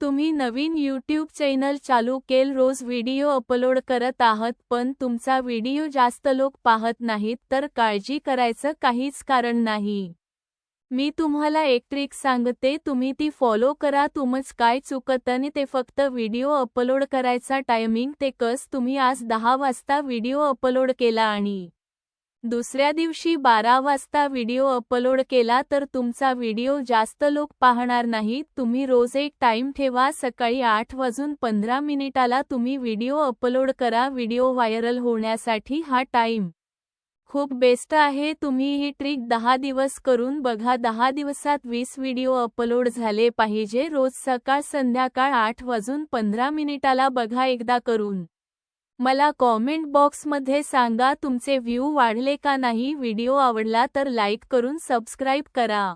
तुम्ही नवीन YouTube channel चालू केल रोज व्हिडिओ अपलोड करत आहात पण तुमचा व्हिडिओ जास्त लोक पाहत नाहीत तर काळजी करायचं काहीच कारण नाही. मी तुम्हाला एक ट्रिक सांगते तुम्ही ती फॉलो करा तुमच काय चुकतं ते फक्त व्हिडिओ अपलोड करायचा टायमिंग ते कस तुम्ही आज दहा वाजता व्हिडिओ अपलोड केला आणि दुसऱ्या दिवशी बारा वाजता व्हिडिओ अपलोड केला तर तुमचा व्हिडिओ जास्त लोक पाहणार नाही. तुम्ही रोज एक टाइम ठेवा. सकाळी आठ वाजून पंधरा मिनिटाला तुम्ही व्हिडिओ अपलोड करा. व्हिडिओ व्हायरल होण्यासाठी हा टाइम खूप बेस्ट आहे. तुम्ही ही ट्रिक दहा दिवस करून बघा. दहा दिवसात वीस व्हिडिओ अपलोड झाले पाहिजे. रोज सकाळ संध्याकाळ आठ वाजून पंधरा मिनिटाला बघा. एकदा करून मला कॉमेंट बॉक्समध्ये सांगा तुमचे व्ह्यू वाढले का नाही? व्हिडिओ आवडला तर लाईक करून सबस्क्राईब करा.